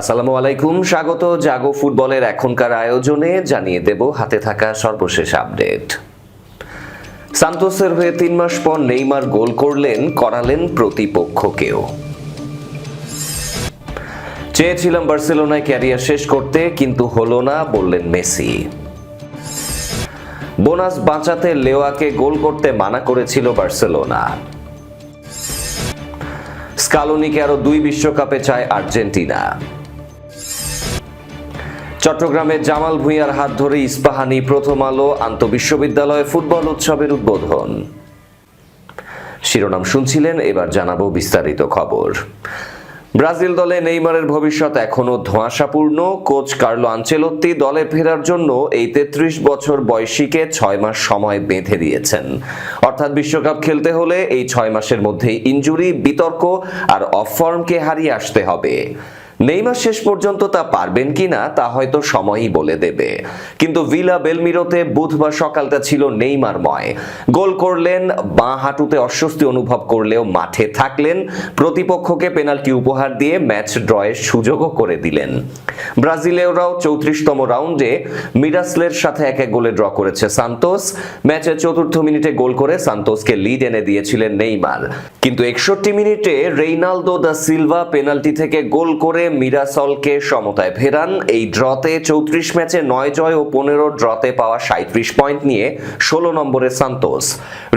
আসসালামু আলাইকুম, স্বাগত জাগো ফুটবলের এখনকার আয়োজনে। জানিয়ে দেব হাতে থাকা সর্বশেষ আপডেট। সান্তোসের হয়ে তিন মাস পর নেইমার গোল করলেন, করালেন প্রতিপক্ষকেও। চেয়েছিলাম বার্সেলোনায় ক্যারিয়ার শেষ করতে, কিন্তু হলো না, বললেন মেসি। বোনাস বাঁচাতে লেওয়াকে গোল করতে মানা করেছিল বার্সেলোনা। স্কালোনিকে আরও দুই বিশ্বকাপে চায় আর্জেন্টিনা। চট্টগ্রামে জামাল ভুঁইয়ার হাত ধরে ইস্পাহানি প্রথম আলো, আন্তঃবিশ্ববিদ্যালয় ফুটবল উৎসবের উদ্বোধন। শিরোনাম শুনছিলেন, এবার জানাব বিস্তারিত খবর। ব্রাজিল দলে নেইমারের ভবিষ্যৎ এখনও ধোঁয়াশাপূর্ণ। কোচ কার্লো আঞ্চেলত্তি দলে ফেরার জন্য এই তেত্রিশ বছর বয়সীকে ছয় মাস সময় বেঁধে দিয়েছেন। অর্থাৎ বিশ্বকাপ খেলতে হলে এই ছয় মাসের মধ্যেই ইঞ্জুরি বিতর্ক আর অফ ফর্মকে হারিয়ে আসতে হবে। নেইমার শেষ পর্যন্ত তা পারবেন কিনা তা হয়তো সময়ই বলে দেবে। কিন্তু ভিলা বেলমিরোতে বুধবার সকালটা ছিল নেইমারময়। গোল করলেন, বাঁ হাঁটুতে অস্বস্তি অনুভব করলেও মাঠে থাকলেন। প্রতিপক্ষকে পেনাল্টি উপহার দিয়ে ম্যাচ ড্রয়ের সুযোগও করে দিলেন। ব্রাজিলেরাও চৌত্রিশতম রাউন্ডে মিরাসলের সাথে এক এক গোলে ড্র করেছে সান্তোস। ম্যাচের চতুর্থ মিনিটে গোল করে সান্তোসকে লিড এনে দিয়েছিলেন নেইমার। কিন্তু একষট্টি মিনিটে রেইনালদো দা সিলভা পেনাল্টি থেকে গোল করে মিরাসলকে সমতায় ফেরান। এই ড্রতে চৌত্রিশ ম্যাচে নয় জয় ও পনেরো ড্রতে পাওয়া সাঁত্রিশ পয়েন্ট নিয়ে ষোলো নম্বরে সান্তোস।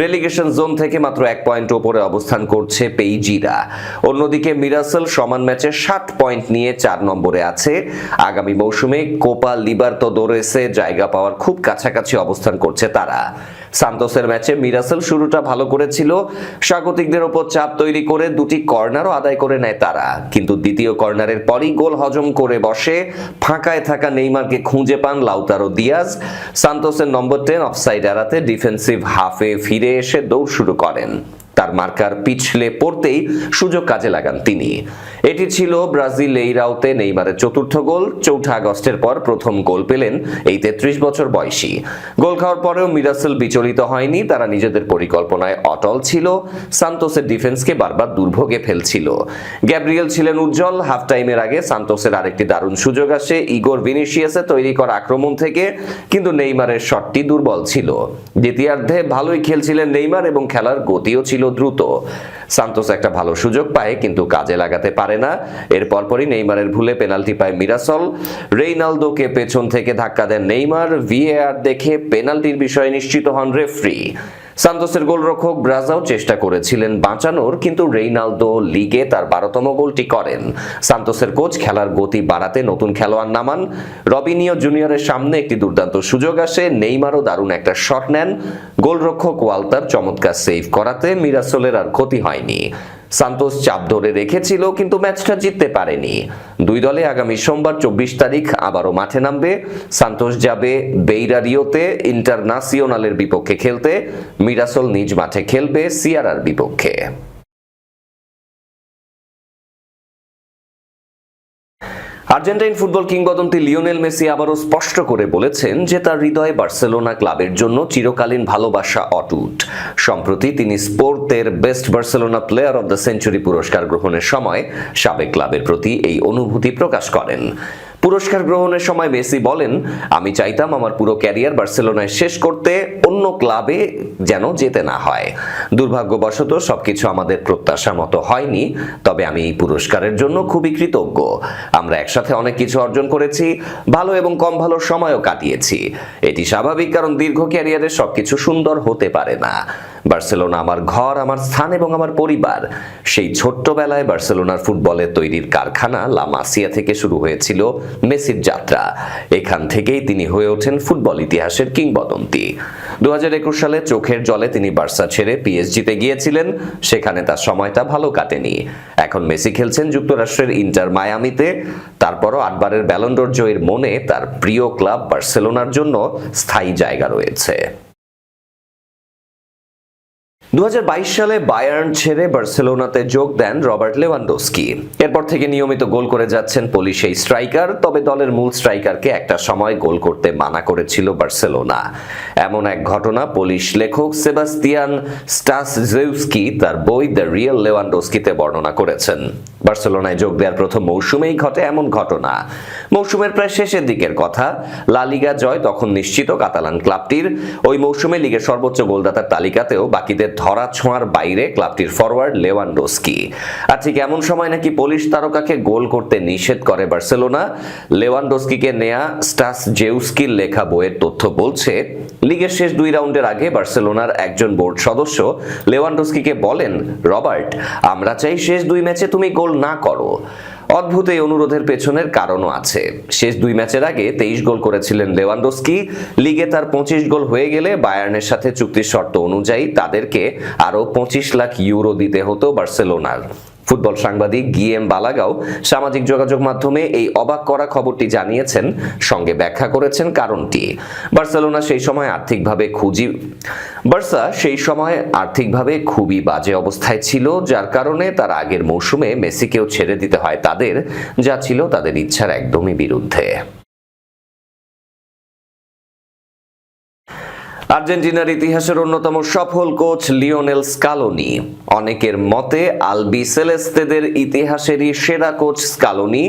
রেলিগেশন জোন থেকে মাত্র এক পয়েন্ট ওপরে অবস্থান করছে পেইজিরা। অন্যদিকে মিরাসল সমান ম্যাচে ষাট পয়েন্ট নিয়ে চার নম্বরে আছে। আগামী মৌসুমে কোপা লিবার্তো দোরেসে জায়গা পাওয়ার খুব কাছাকাছি অবস্থান করছে তারা। সান্তোসের ম্যাচে মিরাসেল শুরুটা ভালো করেছিল। স্বাগতিকদের ওপর চাপ তৈরি করে দুটি কর্নারও আদায় করে নেয় তারা। কিন্তু দ্বিতীয় কর্নারের পরই গোল হজম করে বসে। ফাঁকায় থাকা নেইমারকে খুঁজে পান লাউতারো দিয়াজ। সান্তোসের নম্বর টেন অফসাইড এড়াতে ডিফেন্সিভ হাফে ফিরে এসে দৌড় শুরু করেন। তার মার্কার পিছলে পড়তেই সুযোগ কাজে লাগান তিনি। এটি ছিল ব্রাজিল এই রাউতে নেইমারের চতুর্থ গোল। চৌঠা আগস্টের পর প্রথম গোল পেলেন এই তেত্রিশ বছর বয়সী। গোল খাওয়ার পরেও মিরাসেল বিচলিত হয়নি, তারা নিজেদের পরিকল্পনায় অটল ছিল। সান্তোসের ডিফেন্সকে বারবার দুর্ভোগে ফেলছিল। গ্যাব্রিয়েল ছিলেন উজ্জ্বল। হাফ টাইমের আগে সান্তোসের আরেকটি দারুণ সুযোগ আসে, ইগোর ভিনিসিয়াসে তৈরি করা আক্রমণ থেকে, কিন্তু নেইমারের শটটি দুর্বল ছিল। দ্বিতীয়ার্ধে ভালোই খেলছিলেন নেইমার এবং খেলার গতিও ছিল দ্রুত। সান্তোস একটা ভালো সুযোগ পায়, কিন্তু কাজে লাগাতে পারে না। এর পরপরই নেইমারের ভুলে পেনাল্টি পায় মিরাসল। রেইনালদোকে পেছন থেকে ধাক্কা দেন নেইমার। ভিএআর দেখে পেনাল্টির বিষয়ে নিশ্চিত হন রেফরি। সান্তোসের গোলরক্ষক ব্রাজাও চেষ্টা করেছিলেন বাঁচানোর, কিন্তু রেইনালদো লিগে তার বারোতম গোলটি করেন। সান্তোসের কোচ খেলার গতি বাড়াতে নতুন খেলোয়াড় নামান। রবিনিও জুনিয়রের সামনে একটি দুর্দান্ত সুযোগ আসে। নেইমারও দারুণ একটা শট নেন। গোলরক্ষক ওয়ালতার চমৎকার সেভ করাতে মিরাসোলের আর ক্ষতি হয়নি। সান্তোস চাপ ধরে রেখেছিল, কিন্তু ম্যাচটা জিততে পারেনি। দুই দলে আগামী সোমবার চব্বিশ তারিখ আবারও মাঠে নামবে। সান্তোস যাবে বেইরারিওতে ইন্টারন্যাশনালের বিপক্ষে খেলতে। মিরাসল নিজ মাঠে খেলবে সিয়ারার বিপক্ষে। আর্জেন্টাইন ফুটবল কিংবদন্তি লিওনেল মেসি আবারও স্পষ্ট করে বলেছেন যে তার হৃদয়ে বার্সেলোনা ক্লাবের জন্য চিরকালীন ভালোবাসা অটুট। সম্প্রতি তিনি স্পোর্টের best Barcelona player of the century পুরস্কার গ্রহণের সময় সাবেক ক্লাবের প্রতি এই অনুভূতি প্রকাশ করেন। পুরস্কার গ্রহণের সময় মেসি বলেন, আমি চাইতাম আমার পুরো ক্যারিয়ার বার্সেলোনায় শেষ করতে অন্য ক্লাবে যেন যেতে না হয়। দুর্ভাগ্যবশত সবকিছু আমাদের প্রত্যাশা মতো হয়নি, তবে আমি এই পুরস্কারের জন্য খুবই কৃতজ্ঞ। আমরা একসাথে অনেক কিছু অর্জন করেছি, ভালো এবং কম ভালো সময়ও কাটিয়েছি। এটি স্বাভাবিক কারণ দীর্ঘ ক্যারিয়ারে সবকিছু সুন্দর হতে পারে না। বার্সেলোনা আমার ঘর, আমার স্থান এবং আমার পরিবার। সেই ছোট্টবেলায় বার্সেলোনার ফুটবলের তৈরির কারখানা লা মাসিয়া থেকে শুরু হয়েছিল মেসির যাত্রা। এখান থেকেই তিনি হয়ে ওঠেন ফুটবল ইতিহাসের কিংবদন্তি। দু হাজার একুশ সালে চোখের জলে তিনি বার্সা ছেড়ে পিএসজিতে গিয়েছিলেন, সেখানে তার সময়টা ভালো কাটেনি। এখন মেসি খেলছেন যুক্তরাষ্ট্রের ইন্টার মায়ামিতে। তারপরও আটবারের ব্যালন্ডোর জয়ের মনে তার প্রিয় ক্লাব বার্সেলোনার জন্য স্থায়ী জায়গা রয়েছে। দু হাজার বাইশ সালে বায়ার্ন ছেড়ে বার্সেলোনাতে যোগ দেন রবার্ট লেভানডোস্কি এরপর থেকে নিয়মিত গোল করে যাচ্ছেন পোলিশ এই স্ট্রাইকার, তবে দলের মূল স্ট্রাইকারকে একটা সময় গোল করতে মানা করেছিল বার্সেলোনা। এমন এক ঘটনা পোলিশ লেখক সেবাস্তিয়ান স্টাস জেউস্কি তার বই দ্য রিয়েল লেভানডোস্কিতে বর্ণনা করেছেন। বার্সেলোনায় যোগ দেওয়ার প্রথম মৌসুমেই ঘটে এমন ঘটনা। মৌসুমের প্রায় শেষের দিকের কথা লালিগা জয় তখন নিশ্চিত কাতালান ক্লাবটির। ওই মৌসুমে লিগের সর্বোচ্চ গোলদাতার তালিকাতেও বাকিদের ধরা ছোঁয়ার বাইরে ক্লাবটির ফরওয়ার্ড লেওয়ান্ডোস্কি। আর ঠিক এমন সময় নাকি পুলিশ তারকাকে গোল করতে নিষেধ করে বার্সেলোনা। লেওয়ান্ডোস্কিকে নেয়া স্টাস জেউস্কির লেখা বইয়ের তথ্য বলছে, লিগের শেষ দুই রাউন্ডের আগে বার্সেলোনার একজন বোর্ড সদস্য লেওয়ান্ডোস্কিকে বলেন, রবার্ট, আমরা চাই শেষ দুই ম্যাচে তুমি গোল না করো। অদ্ভুত এই অনুরোধের পেছনের কারণও আছে। শেষ দুই ম্যাচের আগে তেইশ গোল করেছিলেন লেওয়ান্ডোস্কি। লিগে তার পঁচিশ গোল হয়ে গেলে বায়ার্নের সাথে চুক্তির শর্ত অনুযায়ী তাদেরকে আরও পঁচিশ লাখ ইউরো দিতে হতো বার্সেলোনার। ফুটবল সাংবাদিক গিএম বালাগাও সামাজিক যোগাযোগ মাধ্যমে এই অবাক করা খবরটি জানিয়েছেন, সঙ্গে ব্যাখ্যা করেছেন কারণটি। বার্সেলোনা সেই সময় আর্থিকভাবে খুঁজি, বার্সা সেই সময় আর্থিকভাবে খুবই বাজে অবস্থায় ছিল, যার কারণে তার আগের মৌসুমে মেসিকেও ছেড়ে দিতে হয় তাদের, যা ছিল তাদের ইচ্ছার একদমই বিরুদ্ধে। আর্জেন্টিনার ইতিহাসের অন্যতম সফল কোচ লিওনেল স্কালোনি। অনেকের মতে, আলবি সেলেস্তেদের ইতিহাসেরই সেরা কোচ স্কালোনি।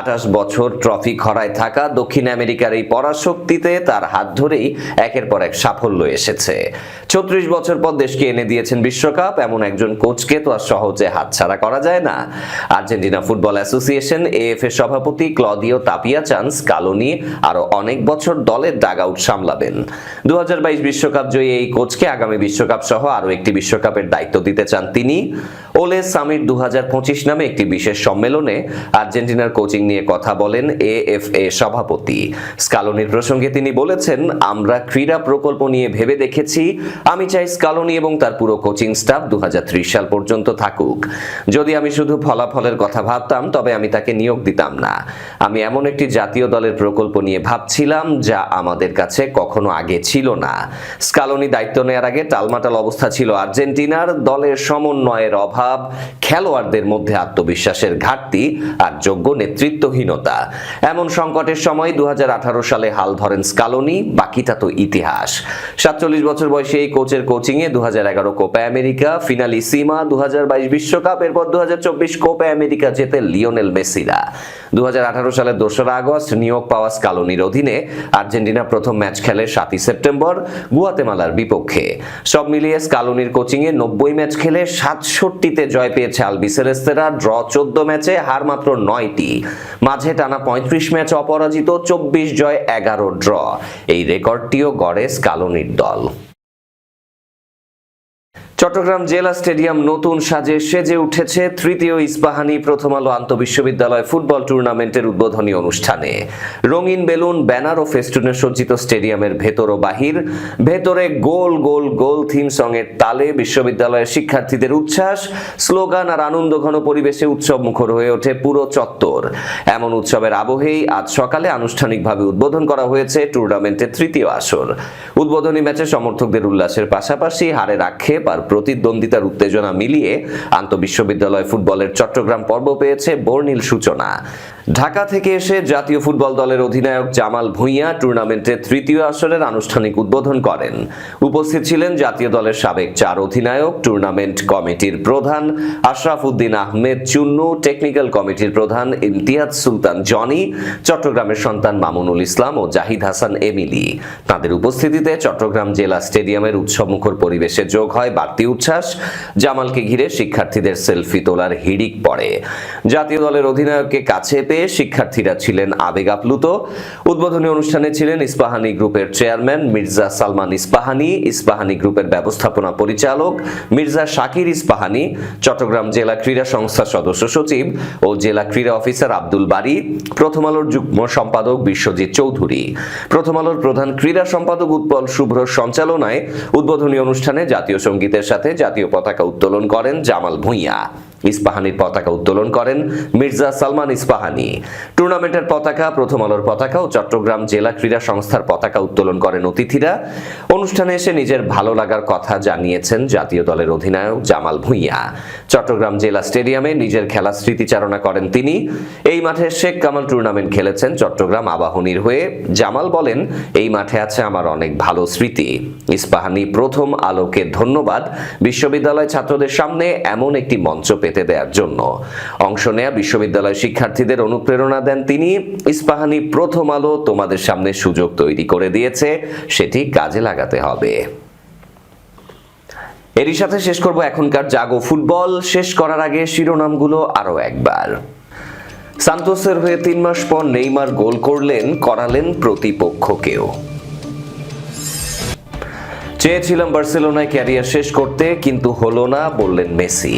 আঠাশ বছর ট্রফি খরায় থাকা দক্ষিণ আমেরিকার এই পরাশক্তিতে তার হাত ধরেই একের পর এক সাফল্য এসেছে। ছত্রিশ বছর পর দেশকে এনে দিয়েছেন বিশ্বকাপ, এমন একজন কোচকে তো আর সহজে হাতছাড়া করা যায় না। আর্জেন্টিনা ফুটবল অ্যাসোসিয়েশন এএফ এর সভাপতি ক্লদিও তাপিয়া চান স্কালোনি আরও অনেক বছর দলের ডাগ আউট সামলাবেন দু বিশ্বকাপ জয়ী এই কোচকে আগামী বিশ্বকাপ সহ আরও একটি বিশ্বকাপের দায়িত্ব দিতে চান তিনি। ওলে সামিট দু নামে একটি বিশেষ সম্মেলনে আর্জেন্টিনার কোচিং নিয়ে কথা বলেন এ এফ এ সভাপতি। স্কালোনির প্রসঙ্গে তিনি বলেছেন, আমরা ক্রীড়া প্রকল্প নিয়ে ভেবে দেখেছি। আমি চাই স্কালোনি এবং তার পুরো কোচিং স্টাফ দু হাজার ত্রিশ সাল পর্যন্ত থাকুক। যদি আমি শুধু ফলাফলের কথা ভাবতাম, তবে আমি তাকে নিয়োগ দিতাম না। আমি এমন একটি জাতীয় দলের প্রকল্প নিয়ে ভাবছিলাম, যা আমাদের কাছে কখনো আগে ছিল না। স্কালোনি দায়িত্ব নেওয়ার আগে টালমাটাল অবস্থা ছিল আর্জেন্টিনার দলের সমন্বয়ের অভাব, খেলোয়াড়দের মধ্যে আত্মবিশ্বাসের ঘাটতি আর যোগ্য নেতৃত্বহীনতা। এমন সংকটের সময় দুহাজার আঠারো সালে হাল ধরেন স্কালোনি, বাকিটা তো ইতিহাস। সাতচল্লিশ বছর বয়সে এই কোচের কোচিং এ দু হাজার কোপা আমেরিকা ফিনালি সীমা দু বিশ্বকাপ, এরপর দু হাজার চব্বিশ কোপা আমেরিকা জেতে লিওনেল মেসিরা। দু হাজার আঠারো সালের দোসরা আগস্ট নিয়োগ পাওয়া স্কালোনির অধীনে আর্জেন্টিনা প্রথম ম্যাচ খেলে সাতই সেপ্টেম্বর গুয়াতেমালার বিপক্ষে। সব মিলিয়ে স্কালোনির কোচিং এ নব্বই ম্যাচ খেলে সাতষট্টিতে জয় পেয়েছে আলবিসেরেস্তেরা ড্র চোদ্দ ম্যাচে হার মাত্র নয়টি। মাঝে টানা পঁয়ত্রিশ ম্যাচ অপরাজিত, চব্বিশ জয় এগারো ড্র। এই রেকর্ডটিও গড়ে স্কালোনির দল। চট্টগ্রাম জেলা স্টেডিয়াম নতুন সাজে সেজে উঠেছে তৃতীয় ইস্পাহানি প্রথম আলো আন্তঃবিশ্ববিদ্যালয় ফুটবল টুর্নামেন্টের উদ্বোধনী অনুষ্ঠানে। রঙিন বেলুন, ব্যানার ও ফেস্টুনে সজ্জিত স্টেডিয়ামের ভেতর ও বাহির। ভেতরে গোল গোল গোল থিম সঙ্গের তালে বিশ্ববিদ্যালয়ের শিক্ষার্থীদের উচ্ছ্বাস, স্লোগান আর আনন্দ ঘন পরিবেশে উৎসব মুখর হয়ে ওঠে পুরো চত্বর। এমন উৎসবের আবহেই আজ সকালে আনুষ্ঠানিকভাবে উদ্বোধন করা হয়েছে টুর্নামেন্টের তৃতীয় আসর। উদ্বোধনী ম্যাচে সমর্থকদের উল্লাসের পাশাপাশি হারের আক্ষেপ আর প্রতিদ্বন্দ্বিতার উত্তেজনা মিলিয়ে আন্তঃবিশ্ববিদ্যালয় ফুটবলের চট্টগ্রাম পর্ব পেয়েছে বর্ণিল সূচনা। ঢাকা থেকে এসে জাতীয় ফুটবল দলের অধিনায়ক জামাল ভুঁইয়া টুর্নামেন্টের তৃতীয় আসরের আনুষ্ঠানিক উদ্বোধন করেন। উপস্থিত ছিলেন জাতীয় দলের সাবেক চার অধিনায়ক, টুর্নামেন্ট কমিটির প্রধান আশরাফ উদ্দিন আহমেদ চুন্নু, টেকনিক্যাল কমিটির প্রধান ইমতিয়াজ সুলতান জনি, চট্টগ্রামের সন্তান মামুনুল ইসলাম ও জাহিদ হাসান এমিলি। তাদের উপস্থিতিতে চট্টগ্রাম জেলা স্টেডিয়ামের উৎসবমুখর পরিবেশে যোগ হয় বাড়তি উচ্ছ্বাস। জামালকে ঘিরে শিক্ষার্থীদের সেলফি তোলার হিড়িক পড়ে। জাতীয় দলের অধিনায়ককে কাছে পেয়ে শিক্ষার্থীরা ছিলেন আবেগ আপ্লুত। উদ্বোধনী অনুষ্ঠানে ছিলেন ইস্পাহানি গ্রুপের চেয়ারম্যান মির্জা সালমান ইস্পাহানি ইস্পাহানি গ্রুপের ব্যবস্থাপনা পরিচালক মির্জা শাকির ইস্পাহানি, চট্টগ্রাম জেলা ক্রীড়া সংস্থার সদস্য সচিব ও জেলা ক্রীড়া অফিসার আব্দুল বারি, প্রথম আলোর যুগ্ম সম্পাদক বিশ্বজিৎ চৌধুরী। প্রথম আলোর প্রধান ক্রীড়া সম্পাদক উৎপল শুভ্র সঞ্চালনায় উদ্বোধনী অনুষ্ঠানে জাতীয় সঙ্গীতের সাথে জাতীয় পতাকা উত্তোলন করেন জামাল ভুঁইয়া। ইস্পাহানির পতাকা উত্তোলন করেন মির্জা সালমান ইস্পাহানি। টুর্নামেন্টের পতাকা, প্রথম আলোর পতাকা ও চট্টগ্রাম জেলা ক্রীড়া সংস্থার পতাকা উত্তোলন করেন অতিথিরা। অনুষ্ঠানে এসে নিজের ভালো লাগার কথা জানিয়েছেন জাতীয় দলের অধিনায়ক জামাল ভুঁইয়া। চট্টগ্রাম জেলা স্টেডিয়ামে নিজের খেলা স্মৃতিচারণা করেন তিনি। এই মাঠে শেখ কামাল টুর্নামেন্ট খেলেছেন চট্টগ্রাম আবাহনীর হয়ে। জামাল বলেন, এই মাঠে আছে আমার অনেক ভালো স্মৃতি। ইস্পাহানি প্রথম আলোকে ধন্যবাদ। বিশ্ববিদ্যালয় ছাত্রদের সামনে এমন একটি মঞ্চ পেতে দেওয়ার জন্য। অংশ নেয়া বিশ্ববিদ্যালয় শিক্ষার্থীদের অনুপ্রেরণা দেন তিনি। ইস্পাহানি প্রথম আলো তোমাদের সামনে সুযোগ তৈরি করে দিয়েছে, সেটি কাজে লাগাতে হবে। এরই সাথে শেষ করব এখনকার জাগো ফুটবল। শেষ করার আগে শিরোনামগুলো আরও একবার। সান্তোসের হয়ে তিন মাস পর নেইমার গোল করলেন, করালেন প্রতিপক্ষকেও। চেয়েছিলাম বার্সেলোনায় ক্যারিয়ার শেষ করতে, কিন্তু হলো না, বললেন মেসি।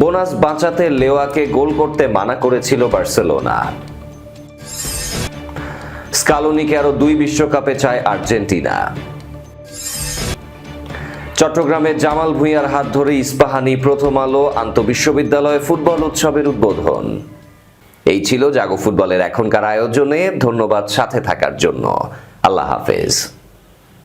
বোনাস বাঁচাতে লেওয়াকে গোল করতে মানা করেছিল বার্সেলোনা। স্কালোনিকে আরও দুই বিশ্বকাপে চায় আর্জেন্টিনা। চট্টগ্রামে জামাল ভুঁইয়ার হাত ধরে ইস্পাহানি প্রথম আলো, আন্তঃবিশ্ববিদ্যালয় ফুটবল উৎসবের উদ্বোধন। এই ছিল জাগো ফুটবলের এখনকার আয়োজনে, ধন্যবাদ সাথে থাকার জন্য। আল্লাহ হাফেজ।